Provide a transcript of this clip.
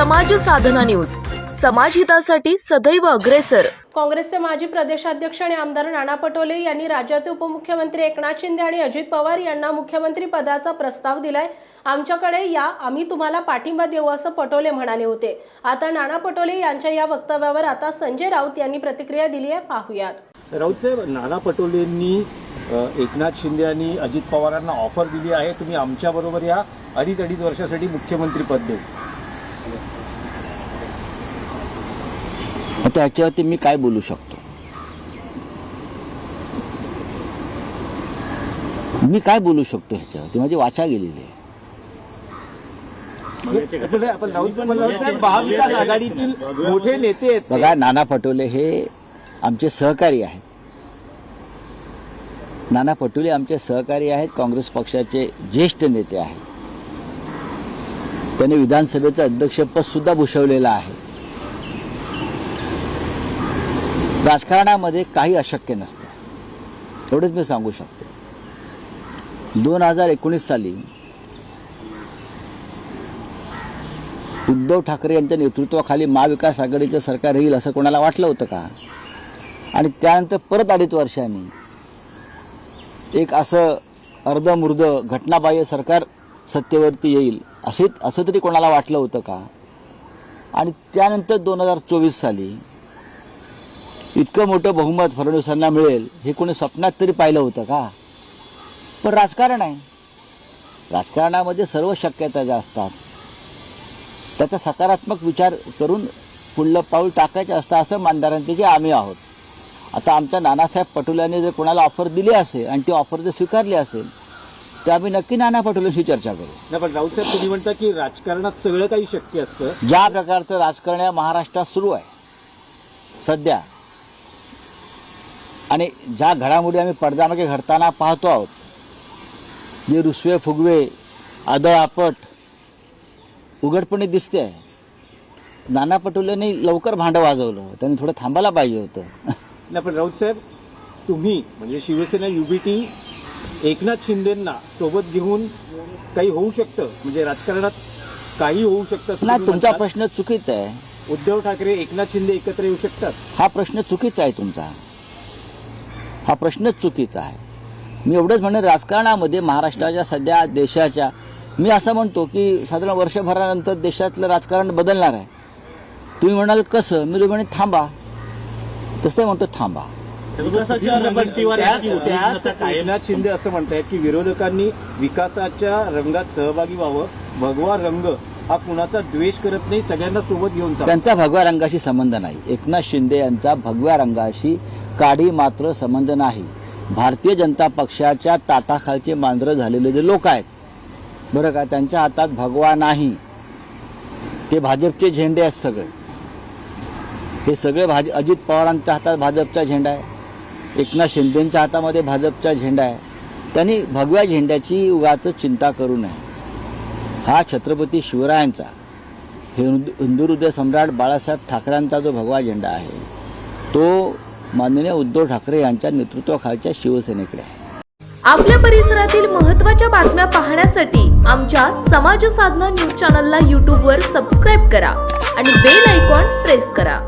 समाज साधना न्यूज. समाजहितासाठी सदैव अग्रेसर. काँग्रेसचे माजी प्रदेशाध्यक्ष आणि आमदार नाना पटोले यांनी राज्याचे उपमुख्यमंत्री एकनाथ शिंदे आणि अजित पवार यांना मुख्यमंत्री पदाचा प्रस्ताव दिलाय. आमच्याकडे या आम्ही तुम्हाला पाठिंबा देऊ असं पटोले म्हणाले होते. आता नाना पटोले यांच्या या वक्तव्यावर आता संजय राऊत यांनी प्रतिक्रिया दिली आहे. पाहुयात. राऊत साहेब नाना पटोलेंनी एकनाथ शिंदे आणि अजित पवारांना ऑफर दिली आहे. तुम्ही आमच्याबरोबर या. अडीच अडीच वर्षासाठी मुख्यमंत्री पद देऊ. आता ह्याच्यावरती मी काय बोलू शकतो? मी काय बोलू शकतो ह्याच्यावरती माझी वाचा गेलेली आहे. महाविकास आघाडीतील मोठे नेते बघा नाना पटोले हे आमचे सहकारी आहेत. नाना पटोले आमचे सहकारी आहेत काँग्रेस पक्षाचे ज्येष्ठ नेते आहेत. त्यांनी विधानसभेचं अध्यक्षपद सुद्धा भूषवलेलं आहे. राजकारणामध्ये काही अशक्य नसतं. एवढेच मी सांगू शकतो. दोन हजार एकोणीस साली उद्धव ठाकरे यांच्या नेतृत्वाखाली महाविकास आघाडीचं सरकार येईल असं कोणाला वाटलं होतं का? आणि त्यानंतर परत अडीच वर्षांनी एक असं अर्धमुर्ध घटनाबाह्य सरकार सत्तेवरती येईल असे असं तरी कोणाला वाटलं होतं का? आणि त्यानंतर दोन हजार चोवीस साली इतकं मोठं बहुमत फडणवीसांना मिळेल हे कोणी स्वप्नात तरी पाहिलं होतं का? पण राजकारण आहे. राजकारणामध्ये सर्व शक्यता ज्या असतात त्याचा सकारात्मक विचार करून पुढलं पाऊल टाकायचं असतं असं मानदारांपैकी आम्ही आहोत. आता आमच्या नानासाहेब पटोलेंनी जर कोणाला ऑफर दिली असेल आणि ती ऑफर जर स्वीकारली असेल तर आम्ही नक्की नाना पटोलेंशी चर्चा करू. नाही पण राऊत साहेब तुम्ही म्हणता की राजकारणात सगळं काही शक्य असतं? ज्या प्रकारचं राजकारण या महाराष्ट्रात सुरू आहे सध्या आणि ज्या घडामोडी आम्ही पडद्यामागे घडताना पाहतो आहोत जे रुसवे फुगवे आदळापट उघडपणे दिसते. आहे नाना पटोलेंनी लवकर भांडं वाजवलं. त्यांनी थोडं थांबायला पाहिजे होतं. नाही पण राऊत साहेब तुम्ही म्हणजे शिवसेना युबीटी एकनाथ शिंदेंना सोबत घेऊन काही होऊ शकतं? म्हणजे राजकारणात काही होऊ शकतं नाही तुमचा. प्रश्न चुकीचा आहे. उद्धव ठाकरे एकनाथ शिंदे एकत्र येऊ शकतात? हा प्रश्न चुकीचा आहे तुमचा. हा प्रश्नच चुकीचा आहे. मी एवढंच म्हणेन राजकारणामध्ये महाराष्ट्राच्या सध्या देशाच्या मी असं म्हणतो की साधारण वर्षभरानंतर देशातलं राजकारण बदलणार आहे. तुम्ही म्हणाल कसं? मी म्हणे थांबा. तसं म्हणतो थांबा. एकनाथ शिंदे असं म्हणतायत की विरोधकांनी विकासाच्या रंगात सहभागी व्हावं. भगवा रंग हा कुणाचा द्वेष करत नाही सगळ्यांना सोबत घेऊन त्यांचा भगव्या रंगाशी संबंध नाही. एकनाथ शिंदे यांचा भगव्या रंगाशी काडी मात्र संबंध नाही. भारतीय जनता पक्षाच्या ताटाखालचे मांजरं झालेले जे लोक आहेत बरं का त्यांच्या हातात भगवा नाही. ते भाजपचे झेंडे आहेत सगळे. हे सगळे भाज अजित पवारांच्या हातात भाजपचा झेंडा आहे. एकनाथ शिंदेच्या हातामध्ये भाजपचा झेंडा आहे. त्यांनी भगव्या झेंड्याची उगाच चिंता करू नये. हा छत्रपती शिवरायांचा हे हिंदू हिंदू हृदय सम्राट बाळासाहेब ठाकरेंचा जो भगवा झेंडा आहे तो माननीय उद्धव ठाकरे यांच्या नेतृत्वाखालच्या शिवसेनेकडे आहे. आपल्या परिसरातील महत्त्वाच्या बातम्या पाहण्यासाठी आमच्या समाज साधना न्यूज चॅनलला यूट्यूबवर सबस्क्राईब करा आणि बेल आयकॉन प्रेस करा.